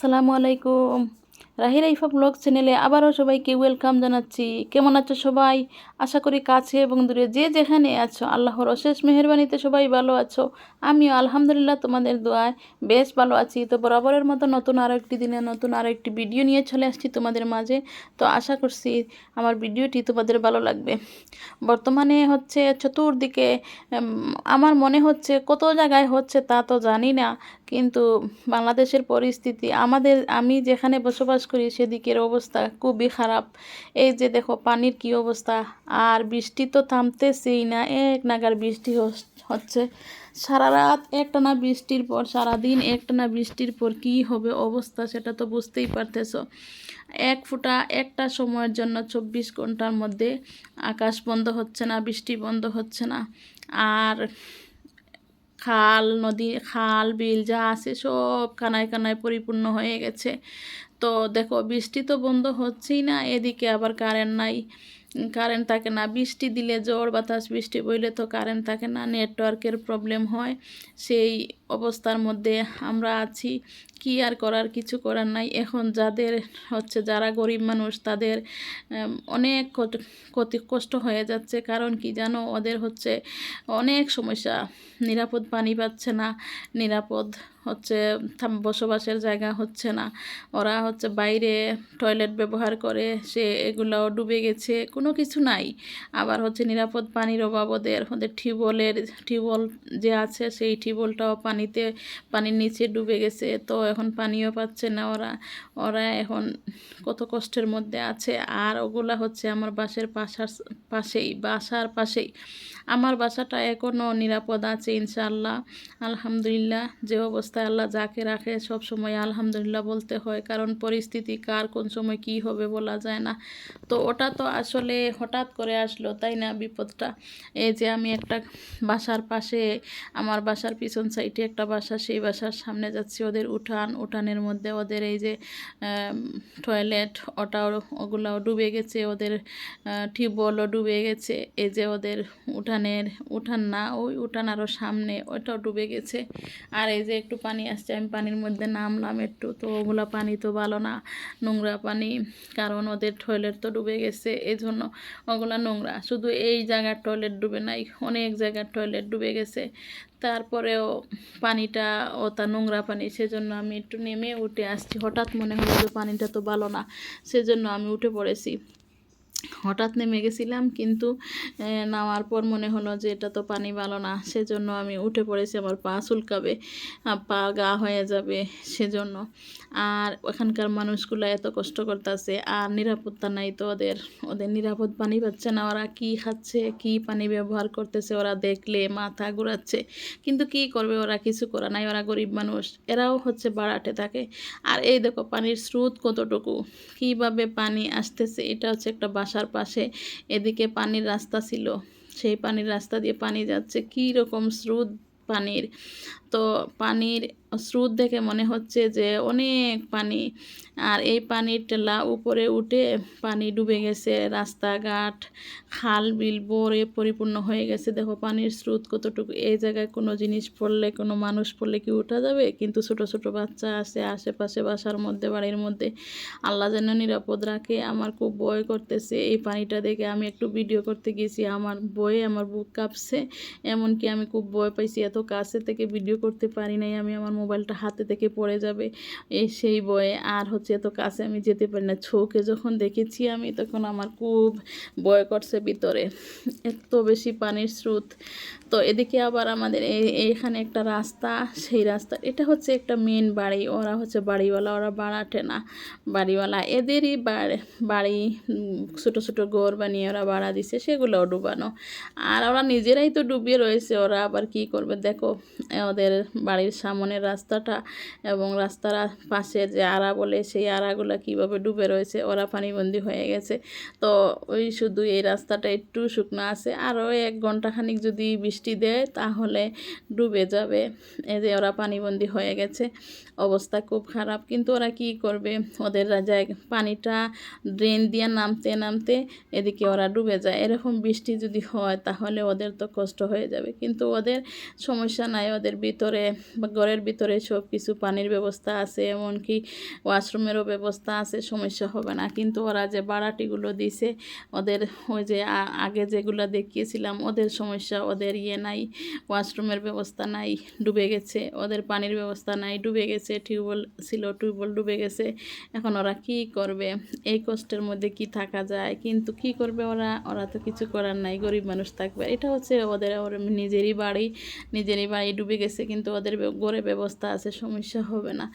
আসসালামু আলাইকুম। রাহি রাইফা ব্লগ চ্যানেলে আবারও সবাইকে ওয়েলকাম জানাচ্ছি। কেমন আছো সবাই? আশা করি কাছে এবং দূরে যে যেখানে আছো, আল্লাহর অশেষ মেহরবানিতে সবাই ভালো আছো। আমিও আলহামদুলিল্লাহ তোমাদের দোয়ায় বেশ ভালো আছি। তো বরাবরের মতো নতুন আরও একটি দিনে নতুন আরও একটি ভিডিও নিয়ে চলে আসছি তোমাদের মাঝে। তো আশা করছি আমার ভিডিওটি তোমাদের ভালো লাগবে। বর্তমানে হচ্ছে চতুর্দিকে আমার মনে হচ্ছে কত জায়গায় হচ্ছে তা তো জানি না। কিন্তু বাংলাদেশের পরিস্থিতি, আমাদের, আমি যেখানে বসবাস করি সেদিকের অবস্থা খুবই খারাপ। এই যে দেখো পানির কি অবস্থা, আর বৃষ্টি তো থামতেছেই না, এক নাগার বৃষ্টি হচ্ছে। সারা রাত একটানা বৃষ্টির পর সারা দিন একটানা বৃষ্টির পর কি হবে অবস্থা সেটা তো বুঝতেই পারতেছো। এক ফোঁটা একটা সময়ের জন্য চব্বিশ ঘণ্টার মধ্যে আকাশ বন্ধ হচ্ছে না, বৃষ্টি বন্ধ হচ্ছে না। আর খাল, নদী, খাল, বিল যা আছে সব কানায় কানায় পরিপূর্ণ হয়ে গেছে। তো দেখো, বৃষ্টি তো বন্ধ হচ্ছেই না, এদিকে আবার কারেন্ট নাই। কারেন্ট থাকে না, বৃষ্টি দিলে ঝড় বাতাস, বৃষ্টি বইলে তো কারেন্ট থাকে না, নেটওয়ার্কের প্রবলেম হয়। সেই অবস্থার মধ্যে আমরা আছি, কি আর করার কিছু করার নাই। এখন যাদের হচ্ছে যারা গরিব মানুষ, তাদের অনেক ক্ষতি কষ্ট হয়ে যাচ্ছে। কারণ কি জানো? ওদের হচ্ছে অনেক সমস্যা। নিরাপদ পানি পাচ্ছে না, নিরাপদ হচ্ছে বসবাসের জায়গা হচ্ছে না। ওরা হচ্ছে বাইরে টয়লেট ব্যবহার করে, সে এগুলাও ডুবে গেছে, কোনো কিছু নাই। আবার হচ্ছে নিরাপদ পানির অভাব ওদের ওদের টিউবওয়েলের, টিউবওয়েল যে আছে, সেই টিউবওয়েলটাও পানিতে, পানির নিচে ডুবে গেছে। তো এখন পানিও পাচ্ছে না ওরা। ওরা এখন কত কষ্টের মধ্যে আছে। আর ওগুলা হচ্ছে আমার বাসের পাশার পাশেই, বাসার পাশেই। আমার বাসাটা এখনও নিরাপদ আছে ইনশাআল্লাহ। আলহামদুলিল্লাহ, যে অবস্থায় আল্লাহ যাকে রাখে সব সময় আলহামদুলিল্লাহ বলতে হয়, কারণ পরিস্থিতি কার কোন সময় কি হবে বলা যায় না। তো ওটা তো আসলে হঠাৎ করে আসলো, তাই না? বিপদটা। এই যে আমি একটা বাসার পাশে, আমার বাসার পিছন সাইডে একটা বাসা, সেই বাসার সামনে যাচ্ছি ওদের উঠান। উঠানের মধ্যে ওদের এই যে টয়লেট ওটাও ওগুলাও ডুবে গেছে, ওদের টিউবওয়েলও ডুবে গেছে। এই যে ওদের উঠানের, উঠান না, ওই উঠান আরও সামনে ওইটাও ডুবে গেছে। আর এই যে একটু পানি আসছে, আমি পানির মধ্যে নামলাম একটু। তো ওগুলা পানি তো ভালো না, নোংরা পানি, কারণ ওদের টয়লেট তো ডুবে গেছে এই জন্য ওগুলা নোংরা। শুধু এই জায়গার টয়লেট ডুবে নাই, অনেক জায়গার টয়লেট ডুবে গেছে। তারপরেও পানিটা, ও তা নোংরা পানি, সেজন্য আমি একটু নেমে উঠে আসছি। হঠাৎ মনে হলো যে পানিটা তো ভালো না, সেজন্য আমি উঠে পড়েছি। হঠাৎ নেমে গেছিলাম, কিন্তু নামার পর মনে হলো যে এটা তো পানি ভালো না, সেজন্য আমি উঠে পড়েছি, আমার পা চুলকাবে পা গা হয়ে যাবে, সেজন্য। আর ওখানকার মানুষগুলো এত কষ্ট করতেছে, আর নিরাপত্তা নাই তো ওদের ওদের নিরাপদ পানি পাচ্ছে না, ওরা কি খাচ্ছে, কি পানি ব্যবহার করতেছে, ওরা দেখলে মাথা ঘুরাচ্ছে, কিন্তু কি করবে, ওরা কিছু করা নাই, ওরা গরিব মানুষ, এরাও হচ্ছে বাড়াতে থাকে। আর এই দেখো, পানির স্রোত কতটুকু, কীভাবে পানি আসতেছে, এটা হচ্ছে একটা বাসার পাশে এদিকে পানির রাস্তা ছিল। সেই পানির রাস্তা দিয়ে পানি যাচ্ছে। কী রকম স্রোত পানির। তো পানির স্রোত দেখে মনে হচ্ছে যে অনেক পানি। আর এই পানির টেলা উপরে উঠে পানি ডুবে গেছে, রাস্তাঘাট, খাল, বিল ভরে পরিপূর্ণ হয়ে গেছে। দেখো পানির স্রোত কতটুকু, এই জায়গায় কোনো জিনিস পড়লে, কোনো মানুষ পড়লে কি উঠা যাবে? কিন্তু ছোট ছোট বাচ্চা আছে আশেপাশে, বাসার মধ্যে, বাড়ির মধ্যে। আল্লাহ যেন নিরাপদ রাখে। আমার খুব ভয় করতেছে এই পানিটা দেখে। আমি একটু ভিডিও করতে গেছি, আমার ভয়ে আমার বুক কাঁপছে। এমনকি আমি খুব ভয় পাইছি, এত কাছে থেকে ভিডিও করতে পারি নাই, আমি আমার মোবাইলটা হাতে থেকে পড়ে যাবে এই সেই বয়ে। আর হচ্ছে এত কাছে আমি যেতে পারি না ছৌকে যখন দেখেছি আমি তখন আমার খুব বয় করছে ভিতরে, এত বেশি পানির স্রোত। তো এদিকে আবার আমাদের এই- এইখানে একটা রাস্তা, সেই রাস্তা, এটা হচ্ছে একটা মেন বাড়ি, ওরা হচ্ছে বাড়িওয়ালা, ওরা বাড়াটে না, বাড়িওয়ালা। এদেরই বাড়ি- বাড়ি ছোট ছোট ঘর বানিয়ে ওরা ভাড়া দিছে, সেগুলোও ডুবানো। আর ওরা নিজেরাই তো ডুবিয়ে রয়েছে, ওরা আবার কি করবে? দেখো, ওদের বাড়ির সামনের রাস্তাটা এবং রাস্তার পাশে যে আড়া বলে, সেই আড়াগুলো কীভাবে ডুবে রয়েছে, ওরা পানিবন্দি হয়ে গেছে। তো ওই শুধু এই রাস্তাটা একটু শুকনো আছে। আরও এক ঘন্টাখানিক যদি বৃষ্টি দেয়, তাহলে ডুবে যাবে। এই যে ওরা পানিবন্দি হয়ে গেছে, অবস্থা খুব খারাপ। কিন্তু ওরা কি করবে? ওদের জায়গা পানিটা ড্রেন দিয়ে নামতে নামতে এদিকে ওরা ডুবে যায়। এরকম বৃষ্টি যদি হয়, তাহলে ওদের তো কষ্ট হয়ে যাবে। কিন্তু ওদের সমস্যা নাই, ওদের ভিতরে ঘরের ভিতরে সব কিছু পানির ব্যবস্থা আছে, এমনকি ওয়াশরুমেরও ব্যবস্থা আছে, সমস্যা হবে না। কিন্তু ওরা যে ভাড়াটিগুলো দিছে, ওদের ওই যে আগে যেগুলো দেখিয়েছিলাম, ওদের সমস্যা, ওদের ইয়ে নাই, ওয়াশরুমের ব্যবস্থা নাই, ডুবে গেছে, ওদের পানির ব্যবস্থা নাই, ডুবে গেছে, টিউবওয়েল ছিল, টিউবওয়েল ডুবে গেছে, এখন ওরা কি করবে? এই কষ্টের মধ্যে কি থাকা যায়? কিন্তু কি করবে ওরা? ওরা তো কিছু করার নাই, গরিব মানুষ থাকবে। এটা হচ্ছে ওদের, ওর নিজেরই বাড়ি নিজেরই বাড়ি ডুবে গেছে, কিন্তু ওদের গড়ে ব্যবস্থা আছে, সমস্যা হবে না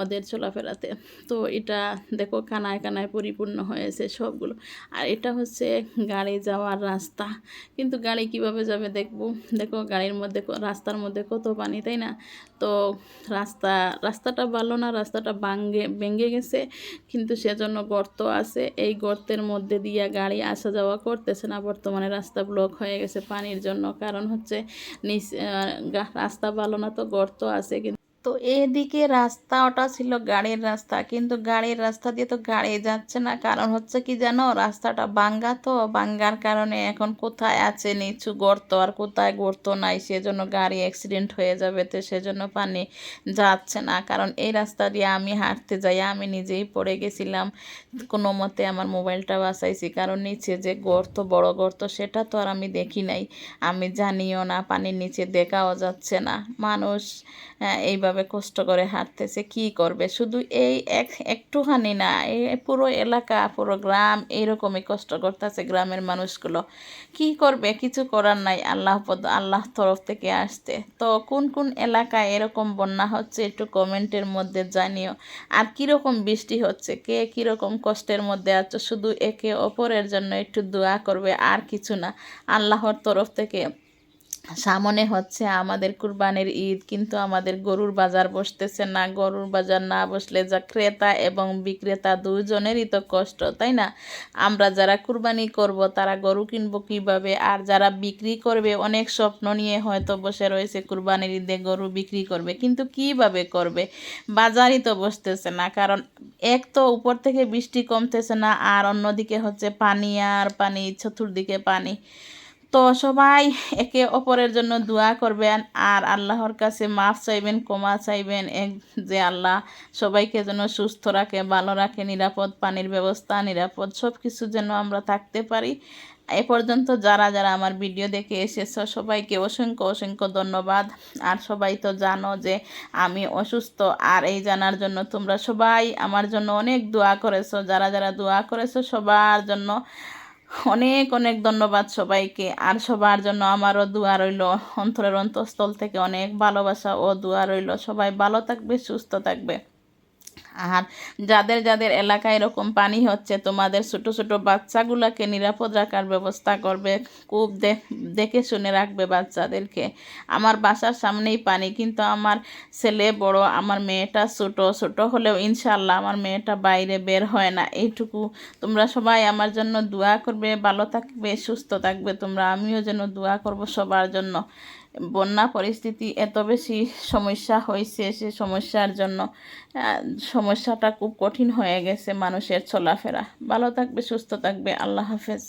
ওদের চলাফেরাতে। তো এটা দেখো কানায় কানায় পরিপূর্ণ হয়েছে সবগুলো। আর এটা হচ্ছে গাড়ি যাওয়ার রাস্তা। কিন্তু গাড়ি কীভাবে যাবে দেখব? দেখো গাড়ির মধ্যে রাস্তার মধ্যে কত পানি, তাই না? তো রাস্তা, রাস্তাটা ভালো না, রাস্তাটা ভাঙ্গে, ভেঙে গেছে, কিন্তু সেজন্য গর্ত আছে। এই গর্তের মধ্যে দিয়ে গাড়ি আসা যাওয়া করতেছে না। বর্তমানে রাস্তা ব্লক হয়ে গেছে পানির জন্য। কারণ হচ্ছে নিচ রাস্তা ভালো না তো গর্ত আছে কিন্তু তো এদিকে রাস্তা ওটা ছিল গাড়ির রাস্তা। কিন্তু গাড়ির রাস্তা দিয়ে তো গাড়ি যাচ্ছে না। কারণ হচ্ছে কি জানো? রাস্তাটা বাঙ্গা তো। বাঙ্গার কারণে এখন কোথায় আছে নিচু গর্ত? আর কোথায় গর্ত নাই? সেজন্য গাড়ি অ্যাক্সিডেন্ট হয়ে যাবে তো সেজন্য পানি যাচ্ছে না। কারণ এই রাস্তা দিয়ে আমি হাঁটতে যাই আমি নিজেই পড়ে গেছিলাম। কোনো মতে আমার মোবাইলটা বাঁচাইছি। কারণ নিচে যে গর্ত বড় গর্ত সেটা তো আর আমি দেখি নাই। আমি জানিও না পানির নিচে দেখাও যাচ্ছে না। মানুষ হ্যাঁ, এইভাবে কষ্ট করে হাঁটতেছে, কি করবে? শুধু এই এক, একটুখানি না এই পুরো এলাকা, পুরো গ্রাম এইরকমই কষ্ট করতেছে গ্রামের মানুষগুলো। কি করবে? কিছু করার নাই, আল্লাহ পদ আল্লাহ তরফ থেকে আসতে তো কোন কোন এলাকায় এরকম বন্যা হচ্ছে একটু কমেন্টের মধ্যে জানিও। আর কীরকম বৃষ্টি হচ্ছে? কে কীরকম কষ্টের মধ্যে আছো? শুধু একে অপরের জন্য একটু দোয়া করবে, আর কিছু না। আল্লাহর তরফ থেকে সামনে হচ্ছে আমাদের কুরবানির ঈদ, কিন্তু আমাদের গরুর বাজার বসতেছে না। গরুর বাজার না বসলে যা ক্রেতা এবং বিক্রেতা দুজনেরই তো কষ্ট, তাই না? আমরা যারা কুরবানি করব, তারা গরু কিনবো কীভাবে? আর যারা বিক্রি করবে, অনেক স্বপ্ন নিয়ে হয়তো বসে রয়েছে কুরবানির ঈদে গরু বিক্রি করবে, কিন্তু কীভাবে করবে? বাজারই তো বসতেছে না, কারণ এক তো উপর থেকে বৃষ্টি কমতেছে না, আর অন্যদিকে হচ্ছে পানি, আর পানি, চতুর্দিকে পানি। তো সবাই একে অপরের জন্য দোয়া করবেন আর আল্লাহর কাছে মাফ চাইবেন, ক্ষমা চাইবেন। এক যে আল্লাহ সবাইকে যেন সুস্থ রাখে, ভালো রাখে, নিরাপদ পানির ব্যবস্থা, নিরাপদ সব কিছু যেন আমরা থাকতে পারি। এ পর্যন্ত যারা যারা আমার ভিডিও দেখে এসেছ, সবাইকে অসংখ্য অসংখ্য ধন্যবাদ। আর সবাই তো জানো যে আমি অসুস্থ। আর এই জানার জন্য তোমরা সবাই আমার জন্য অনেক দোয়া করেছ। যারা যারা দোয়া করেছ সবার জন্য অনেক অনেক ধন্যবাদ সবাইকে। আর সবার জন্য আমারও দোয়া রইল। অন্তরের অন্তঃস্থল থেকে অনেক ভালোবাসা ও দোয়া রইল। সবাই ভালো থাকবে, সুস্থ থাকবে। আর যাদের যাদের এলাকায় এরকম পানি হচ্ছে, তোমাদের ছোট ছোট বাচ্চাগুলোকে নিরাপদ রাখার ব্যবস্থা করবে, খুব দেখ- শুনে রাখবে বাচ্চাদেরকে। আমার বাসার সামনেই পানি, কিন্তু আমার ছেলে বড়, আমার মেয়েটা ছোট ছোট হলেও ইনশাল্লাহ আমার মেয়েটা বাইরে বের হয় না। এইটুকু তোমরা সবাই আমার জন্য দোয়া করবে, ভালো থাকবে, সুস্থ থাকবে, তোমরা আমিও যেন দোয়া করব সবার জন্য। বন্যা পরিস্থিতি এত বেশি সমস্যা হয়েছে, সে সমস্যার জন্য সমস্যাটা খুব কঠিন হয়ে গেছে মানুষের চলাফেরা। ভালো থাকবে, সুস্থ থাকবে। আল্লাহ হাফেজ।